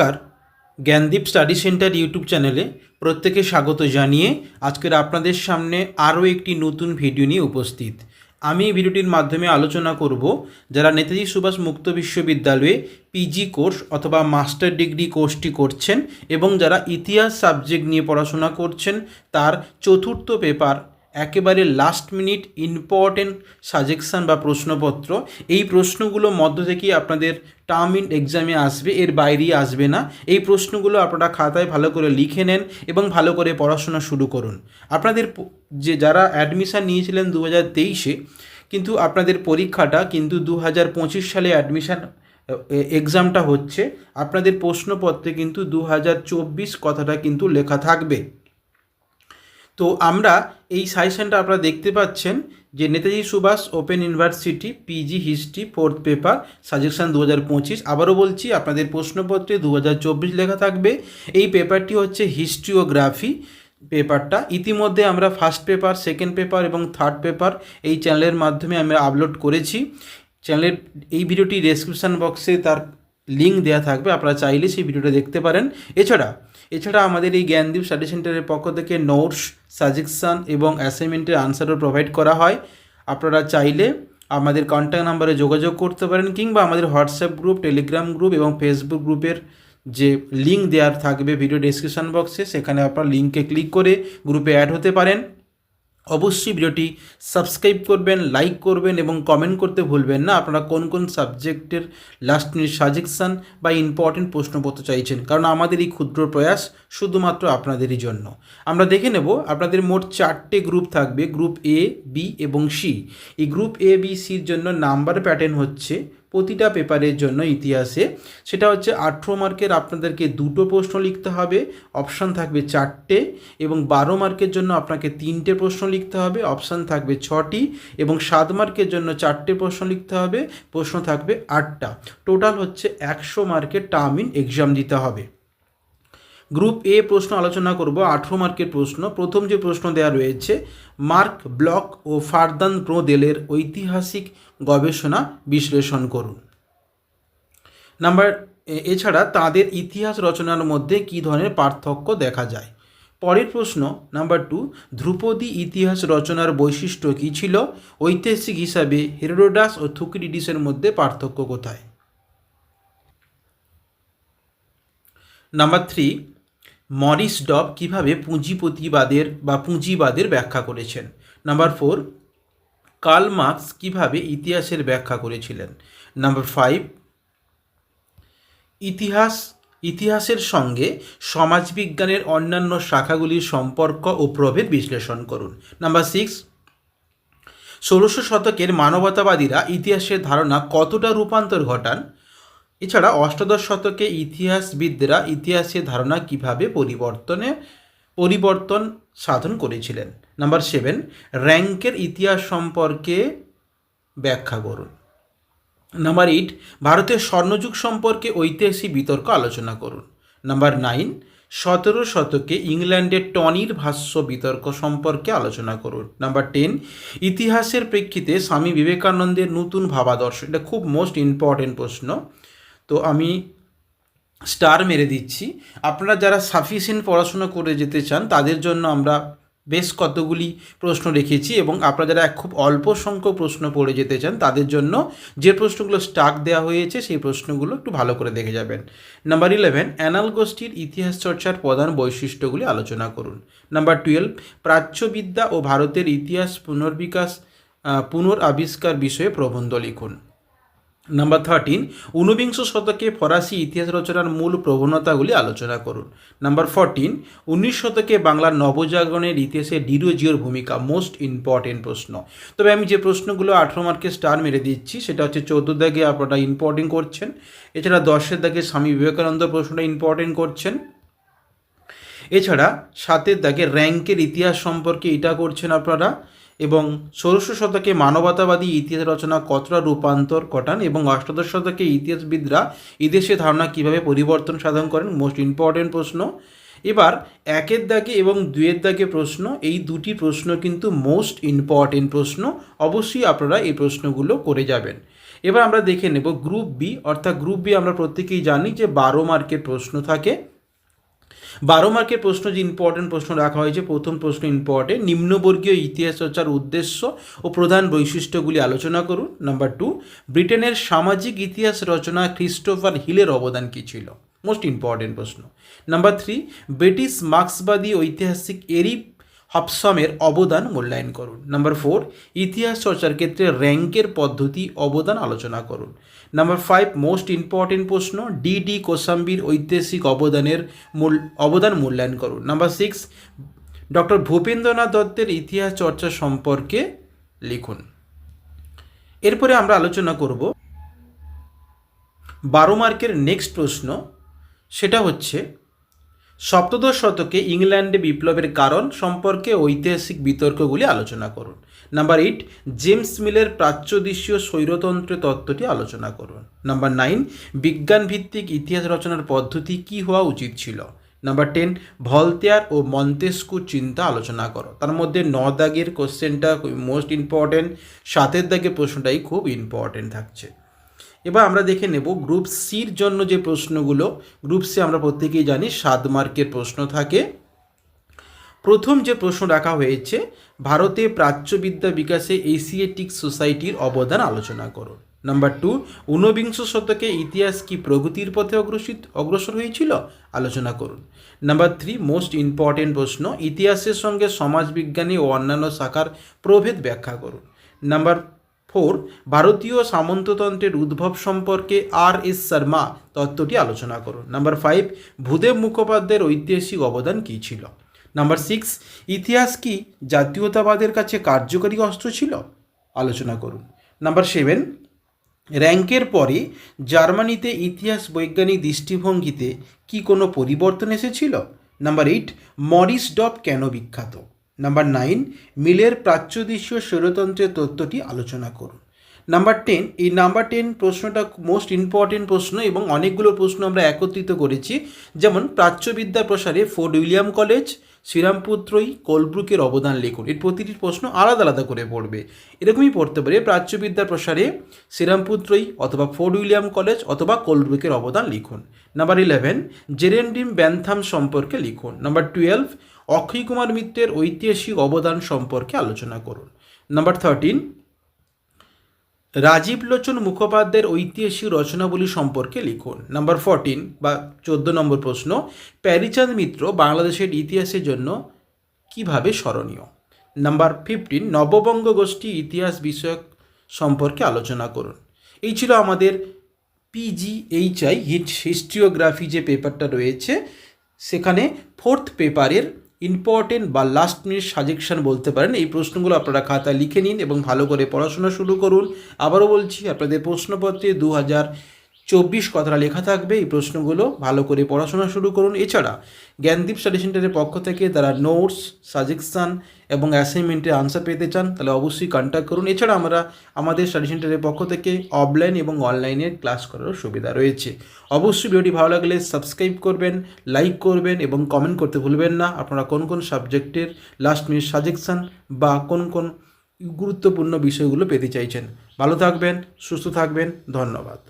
নমস্কার। Gyandeep study centre YouTube চ্যানেলে প্রত্যেকে স্বাগত জানিয়ে আজকের আপনাদের সামনে আরও একটি নতুন ভিডিও নিয়ে উপস্থিত। আমি এই ভিডিওটির মাধ্যমে আলোচনা করব যারা নেতাজি সুভাষ মুক্ত বিশ্ববিদ্যালয়ে পিজি কোর্স অথবা মাস্টার ডিগ্রি কোর্সটি করছেন এবং যারা ইতিহাস সাবজেক্ট নিয়ে পড়াশোনা করছেন, তার চতুর্থ পেপার একেবারে লাস্ট মিনিট ইম্পর্টেন্ট সাজেকশান বা প্রশ্নপত্র। এই প্রশ্নগুলো মধ্য থেকেই আপনাদের টার্ম ইন এক্সামে আসবে, এর বাইরেই আসবে না। এই প্রশ্নগুলো আপনারা খাতায় ভালো করে লিখে নেন এবং ভালো করে পড়াশোনা শুরু করুন। আপনাদের যে যারা অ্যাডমিশান নিয়েছিলেন দু হাজার তেইশে, কিন্তু আপনাদের পরীক্ষাটা কিন্তু দু হাজার পঁচিশ সালে অ্যাডমিশান এক্সামটা হচ্ছে। আপনাদের প্রশ্নপত্রে কিন্তু দু হাজার চব্বিশ কথাটা কিন্তু লেখা থাকবে। তো আমরা এই সাজেশনটা আপনারা দেখতে পাচ্ছেন যে Netaji Subhas open university, PG history, fourth paper, suggestion দু হাজার পঁচিশ। আবারও বলছি, আপনাদের প্রশ্নপত্রে দু হাজার চব্বিশ লেখা থাকবে। এই পেপারটি হচ্ছে হিস্ট্রিওগ্রাফি পেপারটা। ইতিমধ্যে আমরা ফার্স্ট পেপার, সেকেন্ড পেপার এবং থার্ড পেপার এই চ্যানেলের মাধ্যমে আমরা আপলোড করেছি। চ্যানেলের এই ভিডিওটি ডেসক্রিপশান বক্সে তার লিঙ্ক দেওয়া থাকবে, আপনারা চাইলে সেই ভিডিওটা দেখতে পারেন। এছাড়া এছাড়া আমাদের এই জ্ঞানদীপ স্টাডি সেন্টারের পক্ষ থেকে নোটস, সাজেকশান এবং অ্যাসাইনমেন্টের আনসারও প্রোভাইড করা হয়। আপনারা চাইলে আমাদের কন্ট্যাক্ট নাম্বারে যোগাযোগ করতে পারেন কিংবা আমাদের হোয়াটসঅ্যাপ গ্রুপ টেলিগ্রাম গ্রুপ এবং ফেসবুক গ্রুপের যে লিঙ্ক দেওয়ার থাকবে ভিডিও ডিসক্রিপশান বক্সে সেখানে আপনার লিঙ্কে ক্লিক করে গ্রুপে অ্যাড হতে পারেন। অবশ্যই ভিডিওটি সাবস্ক্রাইব করবেন, লাইক করবেন এবং কমেন্ট করতে ভুলবেন না। আপনারা কোন কোন সাবজেক্টের লাস্ট মিনিট সাজেকশান বা ইম্পর্টেন্ট প্রশ্নপত্র চাইছেন? কারণ আমাদের এই ক্ষুদ্র প্রয়াস শুধুমাত্র আপনাদেরই জন্য। আমরা দেখে নেব, আপনাদের মোট চারটে গ্রুপ থাকবে গ্রুপ এ বি এবং সি এই গ্রুপ এ বি সির জন্য নাম্বার প্যাটার্ন হচ্ছে প্রতিটা পেপারের জন্য ইতিহাসে। সেটা হচ্ছে আঠেরো মার্কের আপনাদেরকে দুটো প্রশ্ন লিখতে হবে, অপশান থাকবে চারটে এবং বারো মার্কের জন্য আপনাকে তিনটে প্রশ্ন লিখতে হবে, অপশান থাকবে ছটি এবং সাত মার্কের জন্য চারটে প্রশ্ন লিখতে হবে, প্রশ্ন থাকবে আটটা। টোটাল হচ্ছে একশো মার্কের টার্ম ইন এক্সাম দিতে হবে। গ্রুপ এ প্রশ্ন আলোচনা করব, আঠেরো মার্কের প্রশ্ন। প্রথম যে প্রশ্ন দেওয়া রয়েছে, মার্ক ব্লক ও ফারদান ব্রোদেলের ঐতিহাসিক গবেষণা বিশ্লেষণ করুন। নাম্বার এছাড়া তাদের ইতিহাস রচনার মধ্যে কী ধরনের পার্থক্য দেখা যায়? পরের প্রশ্ন, নাম্বার টু, ধ্রুপদী ইতিহাস রচনার বৈশিষ্ট্য কী ছিল? ঐতিহাসিক হিসাবে হেরোডাস ও থুকিডিডিসের মধ্যে পার্থক্য কোথায়? নাম্বার থ্রি মরিস ডব কীভাবে পুঁজিপতিবাদের বা পুঁজিবাদের ব্যাখ্যা করেছেন? নাম্বার ফোর কার্ল মার্কস কীভাবে ইতিহাসের ব্যাখ্যা করেছিলেন? নাম্বার ফাইভ ইতিহাস, ইতিহাসের সঙ্গে সমাজবিজ্ঞানের অন্যান্য শাখাগুলির সম্পর্ক ও প্রভেদ বিশ্লেষণ করুন। নাম্বার সিক্স ষোলোশো শতকের মানবতাবাদীরা ইতিহাসের ধারণা কতটা রূপান্তর ঘটান? এছাড়া অষ্টাদশ শতকে ইতিহাসবিদরা ইতিহাসের ধারণা কীভাবে পরিবর্তনে, পরিবর্তন সাধন করেছিলেন? নাম্বার সেভেন, র্যাঙ্কের ইতিহাস সম্পর্কে ব্যাখ্যা করুন। নাম্বার এইট, ভারতের স্বর্ণযুগ সম্পর্কে ঐতিহাসিক বিতর্ক আলোচনা করুন। নাম্বার নাইন, সতেরো শতকে ইংল্যান্ডের টনির ভাষ্য বিতর্ক সম্পর্কে আলোচনা করুন। নাম্বার টেন, ইতিহাসের প্রেক্ষিতে স্বামী বিবেকানন্দের নতুন ভাবাদর্শ। এটা খুব মোস্ট ইম্পর্টেন্ট প্রশ্ন। তো আমি স্টার মেরে দিচ্ছি। আপনারা যারা সাফিসিয়েন্ট পড়াশোনা করে যেতে চান, তাদের জন্য আমরা বেশ কতগুলি প্রশ্ন রেখেছি এবং আপনারা যারা খুব অল্প সংখ্যক প্রশ্ন পড়ে যেতে চান, তাদের জন্য যে প্রশ্নগুলো স্টাক দেওয়া হয়েছে, সেই প্রশ্নগুলো একটু ভালো করে দেখে যাবেন। নাম্বার ইলেভেন অ্যানাল গোষ্ঠীর ইতিহাস চর্চার প্রধান বৈশিষ্ট্যগুলি আলোচনা করুন। নাম্বার টুয়েলভ প্রাচ্যবিদ্যা ও ভারতের ইতিহাস পুনর্বিকাশ পুনরাবিষ্কার বিষয়ে প্রবন্ধ লিখুন। নাম্বার থার্টিন ঊনবিংশ শতকে ফরাসি ইতিহাস রচনার মূল প্রবণতাগুলি আলোচনা করুন। নাম্বার ফোরটিন উনিশ শতকে বাংলার নবজাগরণের ইতিহাসে ডিরোজিওর ভূমিকা মোস্ট ইম্পর্টেন্ট প্রশ্ন। তবে আমি যে প্রশ্নগুলো আঠেরো মার্কে স্টার মেরে দিচ্ছি, সেটা হচ্ছে চৌদ্দ দাগে আপনারা ইম্পর্টেন্ট করছেন, এছাড়া দশের দাগে স্বামী বিবেকানন্দ প্রশ্নটা ইম্পর্টেন্ট করছেন। এছাড়া সাতের দাগে র্যাঙ্কের ইতিহাস সম্পর্কে এটা করছেন আপনারা। এবং ষোড়শ শতকে মানবতাবাদী ইতিহাস রচনা কতটা রূপান্তর ঘটান এবং অষ্টাদশ শতকে ইতিহাসবিদরা এদেশে ধারণা কীভাবে পরিবর্তন সাধন করেন? মোস্ট ইম্পর্টেন্ট প্রশ্ন। এবার একের দাগে এবং দুয়ের দাগে প্রশ্ন। এই দুটি প্রশ্ন কিন্তু মোস্ট ইম্পর্টেন্ট প্রশ্ন। অবশ্যই আপনারা এই প্রশ্নগুলো করে যাবেন। এবার আমরা দেখে নেব গ্রুপ বি অর্থাৎ গ্রুপ বি আমরা প্রত্যেকেই জানি যে বারো মার্কের প্রশ্ন থাকে। বারো মার্কের প্রশ্ন যে ইম্পর্টেন্ট প্রশ্ন রাখা হয়েছে, প্রথম প্রশ্ন ইম্পর্টেন্ট নিম্নবর্গীয় ইতিহাস চর্চার উদ্দেশ্য ও প্রধান বৈশিষ্ট্যগুলি আলোচনা করুন। নাম্বার টু ব্রিটেনের সামাজিক ইতিহাস রচনা ক্রিস্টোফার হিলের অবদান কী ছিল? মোস্ট ইম্পর্টেন্ট প্রশ্ন। নাম্বার থ্রি ব্রিটিশ মার্ক্সবাদী ঐতিহাসিক এরিপ হপসমের অবদান মূল্যায়ন করুন। নাম্বার ফোর ইতিহাস চর্চার ক্ষেত্রে র্যাঙ্কের পদ্ধতি অবদান আলোচনা করুন। নাম্বার ফাইভ মোস্ট ইম্পর্টেন্ট প্রশ্ন ডি ডি কোসাম্বির ঐতিহাসিক অবদানের মূল, অবদান মূল্যায়ন করুন। নাম্বার সিক্স ডক্টর ভূপেন্দ্রনাথ দত্তের ইতিহাস চর্চা সম্পর্কে লিখুন। এরপরে আমরা আলোচনা করব বারো মার্কের নেক্সট প্রশ্ন, সেটা হচ্ছে সপ্তদশ শতকে ইংল্যান্ডে বিপ্লবের কারণ সম্পর্কে ঐতিহাসিক বিতর্কগুলি আলোচনা করুন। নাম্বার এইট জেমস মিলের প্রাচ্যদেশীয় স্বৈরতন্ত্র তত্ত্বটি আলোচনা করুন। নাম্বার নাইন বিজ্ঞান ভিত্তিক ইতিহাস রচনার পদ্ধতি কী হওয়া উচিত ছিল? নাম্বার টেন ভলতেয়ার ও মন্তেস্কুর চিন্তা আলোচনা করো। তার মধ্যে ন দাগের কোশ্চেনটা মোস্ট ইম্পর্টেন্ট সাতের দাগের প্রশ্নটাই খুব ইম্পর্টেন্ট থাকছে। এবার আমরা দেখে নেব গ্রুপ সির জন্য যে প্রশ্নগুলো। গ্রুপ সি আমরা প্রত্যেকেই জানি, সাত মার্কের প্রশ্ন থাকে। প্রথম যে প্রশ্ন রাখা হয়েছে, ভারতে প্রাচ্যবিদ্যা বিকাশে এশিয়েটিক সোসাইটির অবদান আলোচনা করুন নাম্বার টু ঊনবিংশ শতকে ইতিহাস কি প্রগতির পথে অগ্রসিত, অগ্রসর হয়েছিল? আলোচনা করুন। নাম্বার থ্রি মোস্ট ইম্পর্টেন্ট প্রশ্ন, ইতিহাসের সঙ্গে সমাজবিজ্ঞানী ও অন্যান্য শাখার প্রভেদ ব্যাখ্যা করুন। নাম্বার ফোর, ভারতীয় সামন্ততন্ত্রের উদ্ভব সম্পর্কে আর এস শর্মা তত্ত্বটি আলোচনা করুন। নাম্বার ফাইভ, ভূদেব মুখোপাধ্যায়ের ঐতিহাসিক অবদান কী ছিল? নাম্বার সিক্স, ইতিহাস কি জাতীয়তাবাদের কাছে কার্যকরী অস্ত্র ছিল? আলোচনা করুন। নাম্বার সেভেন, র্যাঙ্কের পরে জার্মানিতে ইতিহাস বৈজ্ঞানিক দৃষ্টিভঙ্গিতে কি কোনো পরিবর্তন এসেছিল? নাম্বার এইট, মরিস ডব কেন বিখ্যাত? নাম্বার নাইন মিলের প্রাচ্যদেশীয় স্বরতন্ত্রের তত্ত্বটি আলোচনা করুন। নাম্বার টেন এই নাম্বার টেন প্রশ্নটা মোস্ট ইম্পর্টেন্ট প্রশ্ন এবং অনেকগুলো প্রশ্ন আমরা একত্রিত করেছি। যেমন প্রাচ্যবিদ্যা প্রসারে ফোর্ট উইলিয়াম কলেজ শ্রীরামপুত্রই কোলব্রুকের অবদান লিখুন। এর প্রতিটি প্রশ্ন আলাদা আলাদা করে পড়বে। এরকমই পড়তে পারে প্রাচ্যবিদ্যার প্রসারে শ্রীরামপুত্রই অথবা ফোর্ড উইলিয়াম কলেজ অথবা কোলব্রুকের অবদান লিখুন। নাম্বার ইলেভেন, জেরেন্ডিম ব্যান্থাম সম্পর্কে লিখুন। নাম্বার টুয়েলভ অক্ষয় কুমার মিত্রের ঐতিহাসিক অবদান সম্পর্কে আলোচনা করুন। নাম্বার থার্টিন রাজীব লোচন মুখোপাধ্যায়ের ঐতিহাসিক রচনাবলী সম্পর্কে লিখুন। নাম্বার ফোরটিন বা চোদ্দ নম্বর প্রশ্ন, প্যারিচাঁদ মিত্র বাংলাদেশের ইতিহাসের জন্য কীভাবে স্মরণীয়? নাম্বার ফিফটিন নববঙ্গ গোষ্ঠী ইতিহাস বিষয়ক সম্পর্কে আলোচনা করুন। এই ছিল আমাদের পিজিএইচআই হিস্ট্রিওগ্রাফি যে পেপারটা রয়েছে, সেখানে ফোর্থ পেপারের ইম্পর্টেন্ট বা লাস্ট মিনিট সাজেকশান বলতে পারেন, এই প্রশ্নগুলো আপনারা খাতায় লিখে নিন এবং ভালো করে পড়াশোনা শুরু করুন। আবারও বলছি, আপনাদের প্রশ্নপত্রে দু হাজার চব্বিশ কথাটা লেখা থাকবে। এই প্রশ্নগুলো ভালো করে পড়াশোনা শুরু করুন। এছাড়া জ্ঞানদীপ স্টাডি সেন্টারের পক্ষ থেকে তারা নোটস, সাজেকশান এবং অ্যাসাইনমেন্টের আনসার পেতে চান, তাহলে অবশ্যই কন্ট্যাক্ট করুন। এছাড়া আমরা আমাদের স্টাডি সেন্টারের পক্ষ থেকে অফলাইন এবং অনলাইনে ক্লাস করারও সুবিধা রয়েছে। অবশ্যই ভিডিওটি ভালো লাগলে সাবস্ক্রাইব করবেন, লাইক করবেন এবং কমেন্ট করতে ভুলবেন না। আপনারা কোন কোন সাবজেক্টের লাস্ট মিনিট সাজেকশান বা কোন কোন গুরুত্বপূর্ণ বিষয়গুলো পেতে চাইছেন। ভালো থাকবেন, সুস্থ থাকবেন, ধন্যবাদ।